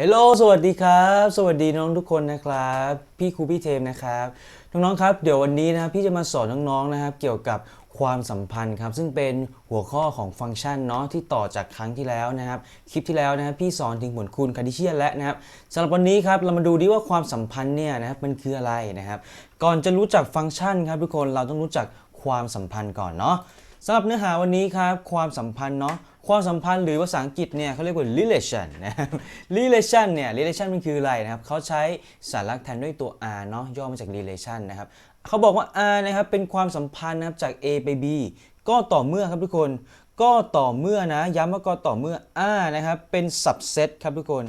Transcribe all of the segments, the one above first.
ฮลโหลสวัสดีครับ สวัสดีน้องทุกคนนะครับ พี่ครูพี่เทมนะครับ น้องๆครับ เดี๋ยววันนี้นะครับพี่จะมาสอนน้องๆนะครับ เกี่ยวกับความสัมพันธ์ครับ ซึ่งเป็นหัวข้อของฟังก์ชันเนาะที่ต่อจากครั้งที่แล้วนะครับ คลิปที่แล้วนะครับพี่สอนถึงผลคูณคาร์ดิเชียนแล้วนะครับสำหรับวันนี้ครับเรามาดูดีว่าความสัมพันธ์เนี่ยนะครับมันคืออะไรนะครับ ก่อนจะรู้จักฟังก์ชันครับทุกคนเราต้องรู้จักความสัมพันธ์ก่อนเนาะ สำหรับเนื้อหาวันนี้ครับ ความสัมพันธ์เนาะความสัมพันธ์หรือภาษาอังกฤษเนี่ยเขาเรียกว่า relation นะครับ relation เนี่ย relation มันคืออะไรนะครับเขาใช้สาระแทนด้วยตัว r เนาะย่อมาจาก relation นะครับเขาบอกว่า r นะครับเป็นความสัมพันธ์นะครับจาก a ไป b ก็ต่อเมื่อครับทุกคนก็ต่อเมื่อนะย้ำว่าก็ต่อเมื่อ r นะครับเป็น subset ครับทุกคน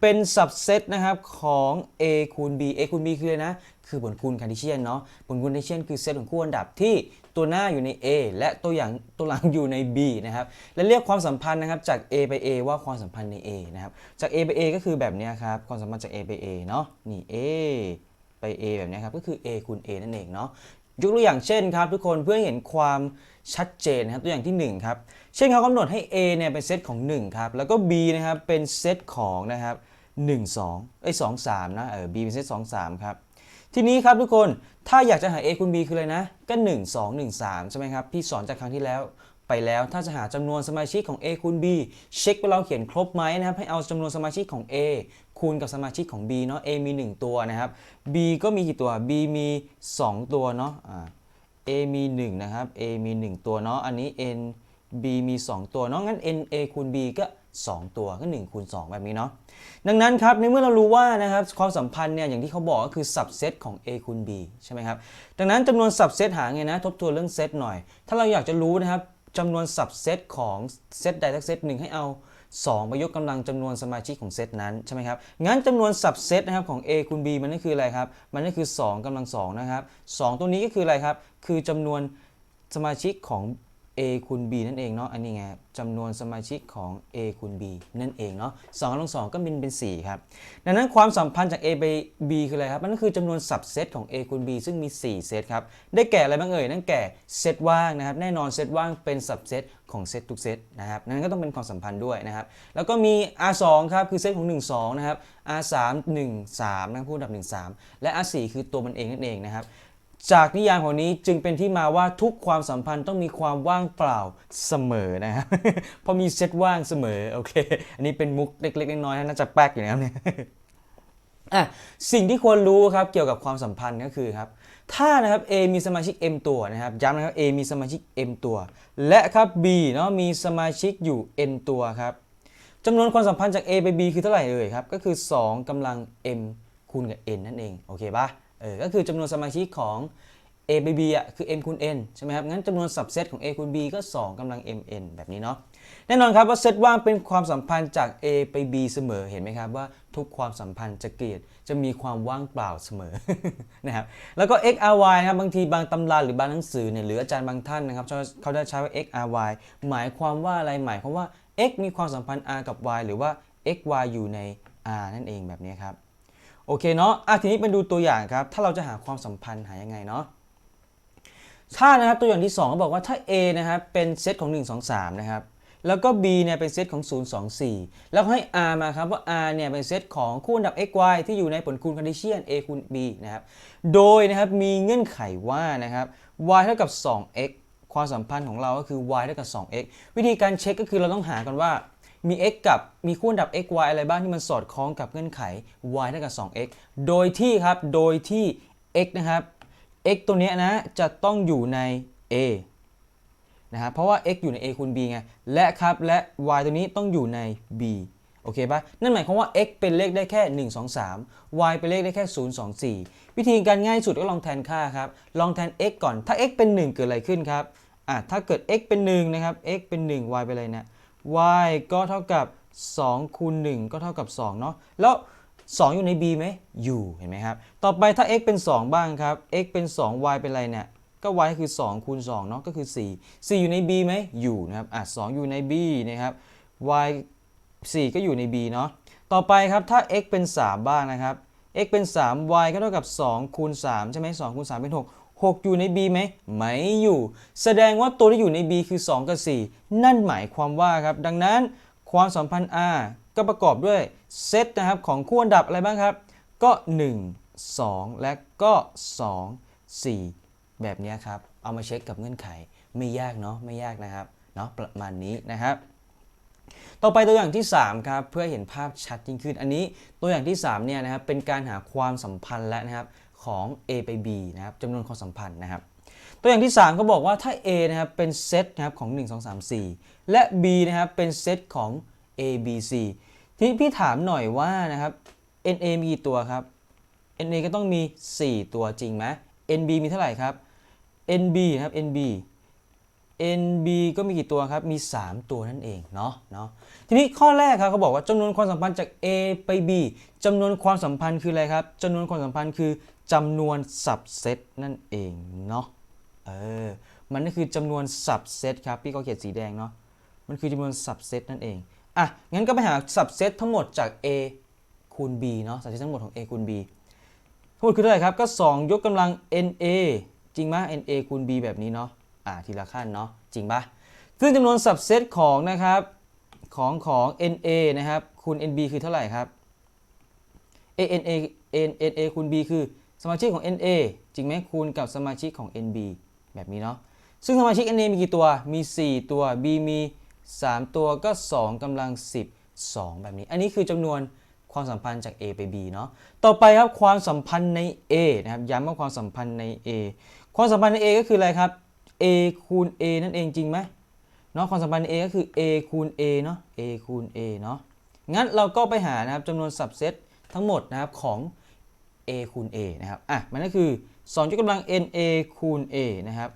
เป็น subset นะครับของ a คูณ b a คูณ b คืออะไรนะ คือผลคูณคาร์ดิเชียนเนาะผลคูณคาร์ดิเชียนคือเซตของคู่อันดับที่ตัวหน้าอยู่ใน A และตัวอย่างตัวหลังอยู่ใน B นะครับและเรียกความสัมพันธ์นะครับจาก A ไป A ว่าความสัมพันธ์ใน A นะครับจาก A ไป A ก็คือแบบนี้ครับความสัมพันธ์จาก A ไป A เนาะนี่ A ไป A แบบนี้ครับก็คือ A คูณ A นั่นเองเนาะ ยกตัวอย่างเช่นครับทุกคนเพื่อให้เห็นความชัดเจนนะครับตัวอย่างที่ 1 ครับ เช่นเขากำหนดให้ A เนี่ยเป็นเซตของ1ครับแล้วก็ B นะครับเป็นเซตของนะครับ1 2เอ้ย2 3นะเออ B เป็นเซต2 3ครับทีนี้ครับทุกคนถ้าอยากจะหา a คูณ b คืออะไรนะ ก็ 1 2 1 3 ใช่ไหมครับ พี่สอนจากครั้งที่แล้ว ไปแล้วถ้าจะหาจำนวนสมาชิกของ a คูณ b เช็คว่าเราเขียนครบไหมนะครับให้เอาจำนวนสมาชิกของ a คูณกับสมาชิกของ b เนาะ a มี 1 ตัวนะครับ b ก็มีกี่ตัว b มี 2 ตัวเนาะ a มี 1 นะครับ a มี 1 ตัวเนาะอันนี้ n b มี 2 ตัวเนาะงั้น n a คูณ b ก็ 2 ตัวก็1คูณ2แบบนี้เนาะดังนั้นครับในเมื่อเรารู้ว่านะครับความสัมพันธ์เนี่ยอย่างที่เขาบอกก็คือ subset ของ a คูณ b ใช่ไหมครับดังนั้นจำนวน subset หาไงนะทบทวนเรื่องเซตหน่อย ถ้าเราอยากจะรู้นะครับ จำนวนสับเซตของเซตใดสักเซตหนึ่งให้เอา 2 ไปยกกำลังจำนวนสมาชิกของเซตนั้นใช่ไหมครับงั้นจำนวนสับเซตนะครับของ a คูณ b มันก็คืออะไรครับ มันก็คือ 2กำลัง2นะครับ2ตัวนี้ก็คืออะไรครับ คือจำนวนสมาชิกของ a คูณ b นั่นเองเนาะ อันนี้ไงจำนวนสมาชิกของ a คูณ b นั่นเองเนาะ2กำลัง2ก็เป็นเป็น 4 ครับ ดังนั้นความสัมพันธ์จาก a ไป b คืออะไรครับ มันก็คือจำนวน subset ของ a คูณ b ซึ่งมี 4 เซตครับ ได้แก่อะไรบ้างเอ่ย นั่นแก่เซตว่างนะครับ แน่นอนเซตว่างเป็น subset ของเซตทุกเซตนะครับ นั้นก็ต้องเป็นความสัมพันธ์ด้วยนะครับ แล้วก็มี r2 ครับ คือเซตของ 1 2 นะครับ r3 1 3นะครับคู่อันดับ 1 3 และ r4 คือตัวมันเองนั่นเองนะครับ จากนิยามของนี้จึงเป็นที่มาว่าทุกความสัมพันธ์ต้องมีความว่างเปล่าเสมอนะครับเพราะมีเซตว่างเสมอโอเค อันนี้เป็นมุกเล็กๆน้อยๆน่าจะแป๊กอยู่นะครับเนี่ยอะสิ่งที่ควรรู้ครับเกี่ยวกับความสัมพันธ์ก็คือครับถ้านะครับ A มีสมาชิก M ตัวนะครับย้ำนะครับ A มีสมาชิก M ตัว และครับ B เนาะมีสมาชิกอยู่ N ตัวครับจำนวนความสัมพันธ์จาก A ไป B คือเท่าไหร่เอ่ยครับก็คือ 2กำลัง M คูณกับ N นั่นเองโอเคปะ เออก็คือจำนวนสมาชิกของ A ไป B อะคือ M คูณ N ใช่ไหมครับ งั้นจำนวน subset ของ A คูณ B ก็ 2กำลัง MN แบบนี้เนาะ แน่นอนครับว่าเซตว่างเป็นความสัมพันธ์จาก A ไป B เสมอ เห็นไหมครับว่าทุกความสัมพันธ์จะเกลียดจะมีความว่างเปล่าเสมอ นะครับ แล้วก็ x r y นะครับ บางทีบางตำราหรือบางหนังสือเนี่ย หรืออาจารย์บางท่านนะครับ เขาเขาจะใช้ว่า x r y หมายความว่าอะไร หมายความว่า x มีความสัมพันธ์ r กับ y หรือว่า x y อยู่ใน r นั่นเองแบบนี้ครับ โอเคเนาะอะทีนี้ไปดูตัวอย่างครับ ถ้าเราจะหาความสัมพันธ์หายังไงเนาะถ้านะครับตัวอย่างที่2เขาบอกว่าถ้า A นะครับเป็นเซตของ 1 2 3 นะครับ แล้วก็ B เนี่ยเป็นเซตของ 0 2 4 แล้วให้ R มาครับว่า R เนี่ยเป็นเซตของคู่อันดับ x y ที่อยู่ในผลคูณคาร์ดิเชียน A คูณ B นะครับ โดยนะครับมีเงื่อนไขว่านะครับ y เท่ากับ 2x ความสัมพันธ์ของเราก็คือ y เท่ากับ 2x วิธีการเช็คก็คือเราต้องหากันว่า มี x กับมีคู่อันดับ x y อะไรบ้างที่มันสอดคล้องกับเงื่อนไข y เท่ากับ 2x โดยที่ครับโดยที่ x นะครับ x ตัวเนี้ยนะจะต้องอยู่ใน a นะครับเพราะว่า x อยู่ใน a คูณ b ไงและครับและ y ตัวนี้ต้องอยู่ใน b โอเคปะนั่นหมายความว่า x เป็นเลขได้แค่ 1 2 3 y เป็นเลขได้แค่ 0 2 4 วิธีการง่ายสุดก็ลองแทนค่าครับลองแทน x ก่อนถ้า x เป็น 1 เกิดอะไรขึ้นครับอะถ้าเกิด x เป็น1นะครับ x เป็น 1 y เป็นอะไรนะ y ก็เท่ากับ2คูณ1ก็เท่ากับ2เนาะแล้ว 2 อยู่ใน b ไหมอยู่เห็นไหมครับ ต่อไปถ้า x เป็น 2 บ้างครับ x เป็น 2 y เป็นอะไรเนี่ยก็ y คือ 2คูณ2เนาะก็คือ 4 4 อยู่ใน b ไหมอยู่นะครับอะ2อยู่ใน b นะครับ y 4 ก็อยู่ใน b เนาะต่อไปครับถ้า x เป็น 3 บ้างนะครับ x เป็น 3 y ก็เท่ากับ2คูณ3ใช่ไหม2คูณ3เป็น 6 6 อยู่ใน b ไหมไม่อยู่ แสดงว่าตัวที่อยู่ใน b คือ 2 กับ 4 นั่นหมายความว่าครับ ดังนั้นความสัมพันธ์ r ก็ประกอบด้วยเซตนะครับของคู่อันดับอะไรบ้างครับ ก็ 1 2 และก็ 2 4 แบบนี้ครับ เอามาเช็คกับเงื่อนไขไม่ยากเนาะไม่ยากนะครับเนาะประมาณนี้นะครับ ต่อไปตัวอย่างที่ 3 ครับ เพื่อเห็นภาพชัดยิ่งขึ้นอันนี้ตัวอย่างที่ 3 เนี่ยนะครับเป็นการหาความสัมพันธ์และนะครับ ของ A ไป B นะครับจำนวนความสัมพันธ์นะครับ ตัวอย่างที่ 3 ก็บอกว่าถ้า A นะครับเป็นเซตนะครับของ 1 2 3 4 และ B นะครับเป็นเซตของ A B C ทีนี้พี่ถามหน่อยว่านะครับ NA มีกี่ตัวครับ NA ก็ต้องมี 4 ตัวจริงไหม NB มีเท่าไหร่ครับ NB นะครับ NB NB ก็มีกี่ตัวครับ มี 3 ตัวนั่นเองเนาะเนาะ ทีนี้ข้อแรกครับเขาบอกว่าจำนวนความสัมพันธ์จาก A ไป B จำนวนความสัมพันธ์คืออะไรครับจำนวนความสัมพันธ์คือ จำนวน subset นั่นเองเนาะเออมันก็คือจำนวน subset ครับพี่ก็เขียนสีแดงเนาะมันคือจำนวน subset นั่นเองอะงั้นก็ไปหา subset ทั้งหมดจาก A คูณ B เนาะ subset ทั้งหมดของ A คูณ B ทั้งหมดคือเท่าไหร่ครับก็ 2 ยกกำลัง NA จริงไหม NA คูณ B แบบนี้เนาะอ่าทีละขั้นเนาะจริงปะซึ่งจำนวน subset ของนะครับของของ NA นะครับคูณ NB คือเท่าไหร่ครับ A NA NA คูณ B คือ มาชิกของ NA จริงไหมคูณกับสมาชิกของ NB แบบนี้เนาะซึ่งสมาชิก NA มีกี่ตัว มี 4 ตัว B มี 3 ตัวก็ 2กำลัง 10 2 แบบนี้ อันนี้คือจำนวนความสัมพันธ์จาก A ไป B เนาะ ต่อไปครับความสัมพันธ์ใน A นะครับ ย้ำว่าความสัมพันธ์ใน A ความสัมพันธ์ใน A ก็คืออะไรครับ A คูณ A นั่นเองจริงไหมเนาะ ความสัมพันธ์ใน A ก็คือ A คูณ A เนาะ A คูณ A เนาะ งั้นเราก็ไปหานะครับจำนวน subset ทั้งหมดนะครับของ a คูณ a นะครับ อะ มันก็คือ2ยกกำลัง na คูณ a นะครับ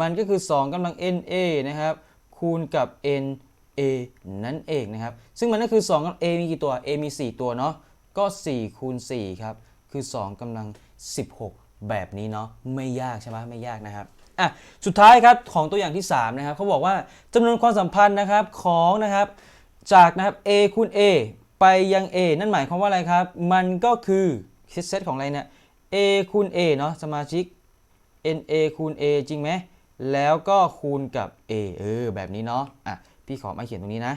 มันก็คือ2กำลัง na นะครับ คูณกับ na นั่นเองนะครับ ซึ่งมันก็คือ2กับ a มีกี่ตัว a มี 4 ตัวเนาะ ก็ 4 คูณ 4 ครับ คือ 2กำลัง 16 แบบนี้เนาะ ไม่ยากใช่ไหมไม่ยากนะครับอะสุดท้ายครับของตัวอย่างที่ 3 นะครับเขาบอกว่าจำนวนความสัมพันธ์นะครับของนะครับจากนะครับ a คูณ a ไปยัง a นั่นหมายความว่าอะไรครับ มันก็คือ เซตของอะไรเนี่ย a คูณ a เนาะสมาชิก na คูณ a จริงไหม แล้วก็คูณกับ a เออแบบนี้เนาะอะพี่ขอมาเขียนตรงนี้นะ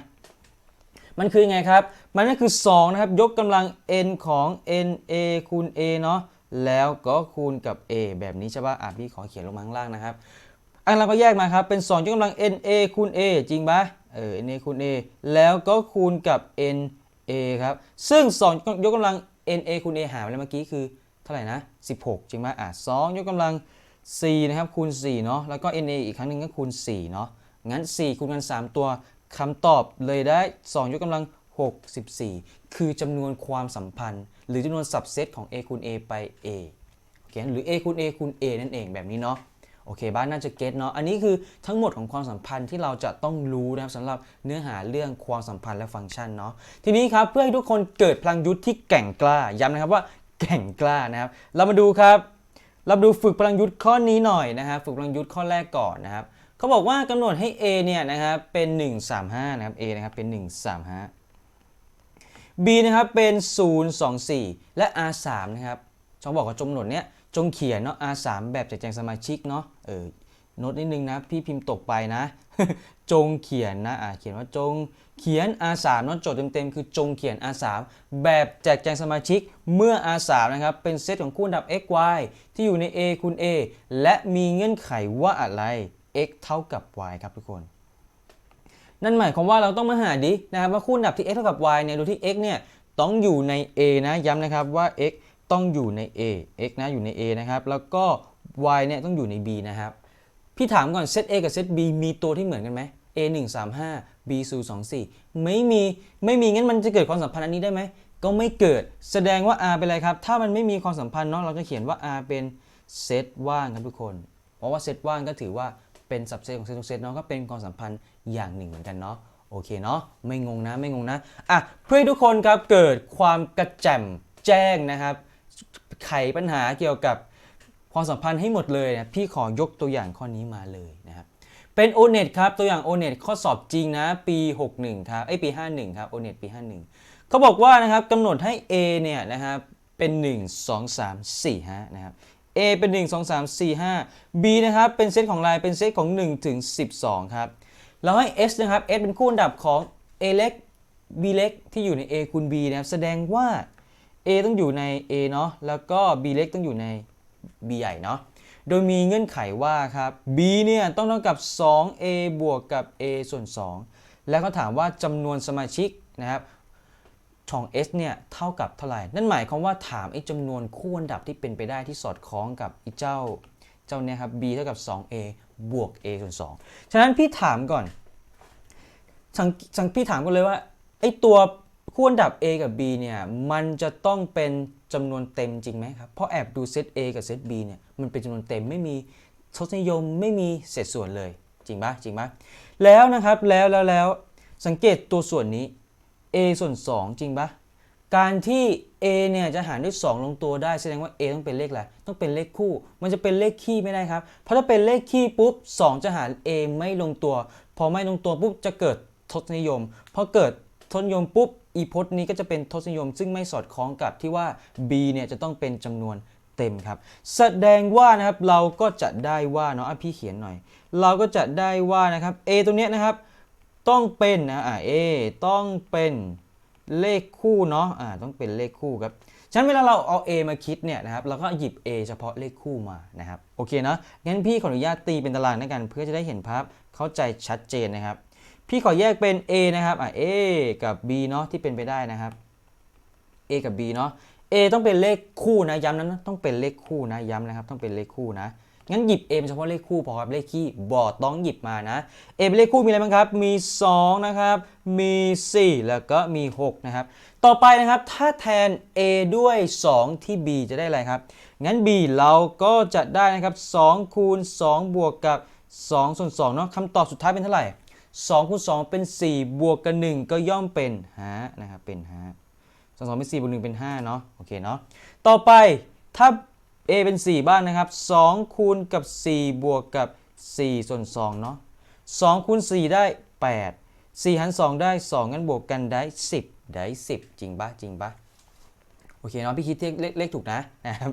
มันคือไงครับ มันก็คือ2นะครับยกกำลัง n ของ na คูณ a เนาะแล้วก็คูณกับ a แบบนี้ใช่ป่ะอะพี่ขอเขียนลงมาข้างล่างนะครับอันเราก็แยกมาครับ เป็น 2ยกกำลัง na คูณ a จริงปะเออ na คูณ a แล้วก็คูณกับ na ครับ ซึ่ง 2 ยกกำลัง na คูณ a หารไปแล้วเมื่อกี้คือเท่าไหร่นะ 16 จริงไหมอะ2ยกกำลัง 4 นะครับคูณ4เนาะแล้วก็ na อีกครั้งหนึ่งก็คูณ4เนาะงั้น 4 คูณกัน 3 ตัวคำตอบเลยได้ 2 ยกกำลัง 64 คือจำนวนความสัมพันธ์ หรือจำนวน subset ของ a คูณ a ไป a โอเคหรือ a คูณ a คูณ a นั่นเองแบบนี้เนาะ โอเคบ้านน่าจะเก็ตเนาะอันนี้คือทั้งหมดของความสัมพันธ์ที่เราจะต้องรู้นะครับสำหรับเนื้อหาเรื่องความสัมพันธ์และฟังก์ชันเนาะทีนี้ครับเพื่อให้ทุกคนเกิดพลังยุทธที่แก่งกล้าย้ำนะครับว่าแก่งกล้านะครับเรามาดูครับ เราดูฝึกพลังยุทธข้อนี้หน่อยนะครับฝึกพลังยุทธข้อแรกก่อนนะครับเขาบอกว่ากำหนดให้ A เนี่ยนะครับเป็น 135นะครับ A นะครับเป็น 135 B นะครับเป็น 024 และ R3 นะครับเขาบอกว่าจงกำหนดเนี้ย จงเขียนเนาะ R3 แบบแจกแจงสมาชิกเนาะเออโน้ตนิดนึงนะ พี่พิมพ์ตกไปนะ จงเขียนนะอ่าเขียนว่าจงเขียน R3 เนาะโจทย์เต็มๆ คือจงเขียน R3 แบบแจกแจงสมาชิกเมื่อ R3 นะครับ เป็นเซตของคู่อันดับ x y ที่อยู่ใน A คูณ A และมีเงื่อนไขว่าอะไร x เท่ากับ y ครับทุกคน นั่นหมายความว่าเราต้องมาหาดินะครับว่าคู่อันดับที่ x เท่ากับ y เนี่ยโดยที่ x เนี่ยต้องอยู่ใน A นะย้ำนะครับว่า x ต้องอยู่ใน A x นะอยู่ใน A นะครับแล้วก็ y เนี่ยต้องอยู่ใน B นะครับพี่ถามก่อนเซต A กับเซต B มีตัวที่เหมือนกันไหม A 1 3 5 B 0 2 4ไม่มีไม่มีงั้นมันจะเกิดความสัมพันธ์อันนี้ได้ไหมก็ไม่เกิดแสดงว่า R เป็นอะไรครับ ถ้ามันไม่มีความสัมพันธ์เนาะเราจะเขียนว่า R เป็นเซตว่างครับทุกคน เพราะว่าเซตว่างก็ถือว่าเป็นสับเซตของเซตทุกเซตเนาะก็เป็นความสัมพันธ์อย่างหนึ่งเหมือนกันเนาะโอเคเนาะไม่งงนะไม่งงนะอะเพื่อให้ทุกคนครับเกิดความกระแจ่มแจ้งนะครับ ไขปัญหาเกี่ยวกับความสัมพันธ์ให้หมดเลยนะพี่ขอยกตัวอย่างข้อนี้มาเลยนะครับเป็น o n e t ครับตัวอย่าง o n e t ข้อสอบจริงนะปี 61ครับไอปี 51ครับ o n e t ปี 51เขาบอกว่านะครับกำหนดให้ A เนี่ยนะครับเป็น 1 2 3 4 5นะครับ A เป็น 1 2 3 4 5 B นะครับเป็นเซตของลายเป็นเซตของ 1 ถึง 12 ครับเราให้ S นะครับ S เป็นคู่อันดับของ A เล็ก b เล็กที่อยู่ใน a คูณ b นะครับแสดงว่า a ต้องอยู่ใน a เนาะแล้วก็ b เล็กต้องอยู่ใน b ใหญ่เนาะโดยมีเงื่อนไขว่าครับ b เนี่ยต้องเท่ากับ 2a บวกกับ a ส่วน 2 แล้วก็ถามว่าจำนวนสมาชิกนะครับของ S เนี่ยเท่ากับเท่าไหร่ นั่นหมายความว่าถามไอ้จำนวนคู่อันดับที่เป็นไปได้ที่สอดคล้องกับไอ้เจ้าเจ้าเนี่ยครับ b เท่ากับ 2a บวก a ส่วน 2 ฉะนั้นพี่ถามก่อนสังสังพี่ถามกันเลยว่าไอ้ตัว คู่อันดับ A กับ B เนี่ยมันจะต้องเป็นจำนวนเต็มจริงไหมครับ เพราะแอบดูเซต A กับเซต B เนี่ยมันเป็นจำนวนเต็มไม่มีทศนิยมไม่มีเศษส่วนเลยจริงปะจริงปะแล้วนะครับแล้วแล้วแล้วสังเกตตัวส่วนนี้ A ส่วน 2 จริงปะการที่ A เนี่ยจะหารด้วย 2 ลงตัวได้แสดงว่า A ต้องเป็นเลขอะไรต้องเป็นเลขคู่ มันจะเป็นเลขคี่ไม่ได้ครับ เพราะถ้าเป็นเลขคี่ปุ๊บ 2 จะหาร A ไม่ลงตัว พอไม่ลงตัวปุ๊บจะเกิดทศนิยมพอเกิดทศนิยมปุ๊บ อีพจน์นี้ก็จะเป็นทศนิยม ซึ่งไม่สอดคล้องกับที่ว่า B เนี่ยจะต้องเป็นจำนวนเต็มครับ แสดงว่านะครับเราก็จะได้ว่าเนาะพี่เขียนหน่อย เราก็จะได้ว่านะครับ A ตัวเนี้ยนะครับต้องเป็นนะอ่า A ต้องเป็นเลขคู่เนาะอ่าต้องเป็นเลขคู่ครับฉะนั้นเวลาเราเอา A มาคิดเนี่ยนะครับเราก็หยิบ A เฉพาะเลขคู่มานะครับโอเคนะงั้นพี่ขออนุญาตตีเป็นตารางด้วยกัน เพื่อจะได้เห็นภาพเข้าใจชัดเจนนะครับ พี่ขอแยกเป็น A นะครับอ่า A กับ B เนาะที่เป็นไปได้นะครับ A กับ B เนาะ A ต้องเป็นเลขคู่นะย้ำนั้นนะต้องเป็นเลขคู่นะย้ำนะครับ ต้องเป็นเลขคู่นะงั้นหยิบ A เฉพาะเลขคู่พอครับเลขคี่บอดต้องหยิบมานะ A เป็นเลขคู่มีอะไรบ้างครับ มี 2 นะครับ มี 4 แล้วก็มี 6 นะครับ ต่อไปนะครับถ้าแทน A ด้วย 2 ที่ B จะได้อะไรครับ งั้น B เราก็จะได้นะครับ2คูณ2บวกกับ2ส่วน2เนาะคำตอบสุดท้ายเป็นเท่าไหร่ 2คูณ2เป็น 4 บวกกับ1ก็ย่อมเป็น5นะครับเป็น5สองสองเป็น4บวก1เป็น5เนาะโอเคเนาะต่อไปถ้า a เป็น 4 บ้างนะครับ2คูณกับ 4 บวกกับ 4 ส่วน2เนาะ2คูณ4 ได้ 8 4 หาร 2 ได้ 2 งั้นบวกกันได้ 10 ได้ 10 จริงปะจริงปะโอเคเนาะพี่คิดเลขเลขถูกนะนะครับ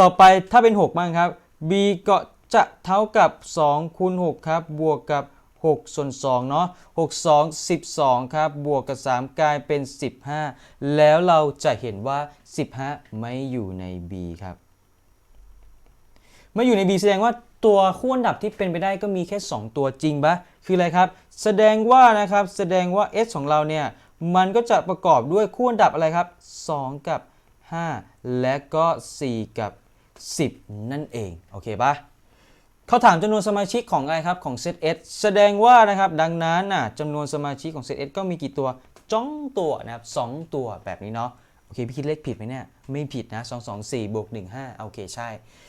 ต่อไปถ้าเป็น 6 บ้างครับ b ก็จะเท่ากับ2คูณ6ครับบวกกับ 6 ส่วน2เนาะ6 2 12 ครับ บวกกับ 3 กลายเป็น 15 แล้วเราจะเห็นว่า 15 ไม่อยู่ใน b ครับไม่อยู่ใน B แสดงว่าตัวคู่อันดับที่เป็นไปได้ก็มีแค่ 2 ตัวจริงปะคืออะไรครับ แสดงว่านะครับ แสดงว่า S ของเราเนี่ย มันก็จะประกอบด้วยคู่อันดับอะไรครับ 2 กับ 5 และก็ 4 กับ 10 นั่นเอง โอเคปะ เขาถามจำนวนสมาชิกของอะไรครับของเซต S แสดงว่านะครับดังนั้นน่ะจำนวนสมาชิกของเซต S ก็มีกี่ตัวจ้องตัวนะครับ2ตัวแบบนี้เนาะโอเคพี่คิดเลขผิดไหมเนี่ยไม่ผิดนะ2 2 4บวก1 5โอเคใช่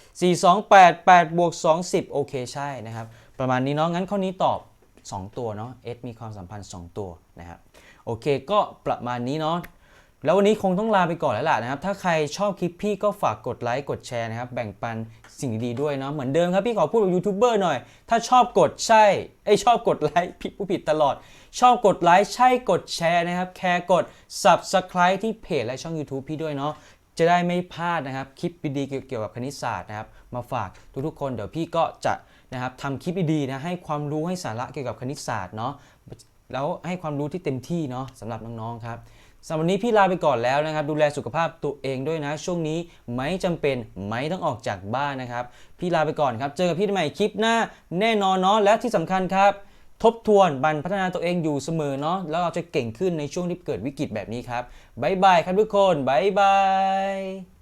4 2 8 8บวก2 10โอเคใช่นะครับประมาณนี้เนาะงั้นข้อนี้ตอบ 2 ตัวเนาะ S มีความสัมพันธ์ 2 ตัวนะครับ โอเคก็ประมาณนี้เนาะ แล้ววันนี้คงต้องลาไปก่อนแล้วล่ะนะครับ ถ้าใครชอบคลิปพี่ก็ฝากกดไลค์กดแชร์นะครับ แบ่งปันสิ่งดีๆด้วยเนาะเหมือนเดิมครับพี่ขอพูดกับยูทูบเบอร์หน่อย ถ้าชอบกดใช่ไอชอบกดไลค์ผิดผู้ผิดตลอด ชอบกดไลค์ใช่กดแชร์นะครับ แคร์กด subscribe ที่เพจและช่อง YouTube พี่ด้วยเนาะจะได้ไม่พลาดนะครับ คลิปดีๆเกี่ยวกับคณิตศาสตร์นะครับ มาฝากทุกๆคนเดี๋ยวพี่ก็จะนะครับทำคลิปดีๆนะให้ความรู้ให้สาระเกี่ยวกับคณิตศาสตร์เนาะแล้วให้ความรู้ที่เต็มที่เนาะสำหรับน้องๆครับ สำหรับวันนี้พี่ลาไปก่อนแล้วนะครับ ดูแลสุขภาพตัวเองด้วยนะ ช่วงนี้ไม่จำเป็นไม่ต้องออกจากบ้านนะครับ พี่ลาไปก่อนครับ เจอกับพี่ใหม่คลิปหน้าแน่นอนเนาะและที่สำคัญครับ ทบทวนบันพัฒนาตัวเองอยู่เสมอเนาะแล้วเราจะเก่งขึ้นในช่วงที่เกิดวิกฤตแบบนี้ครับบายบายครับทุกคนบายบาย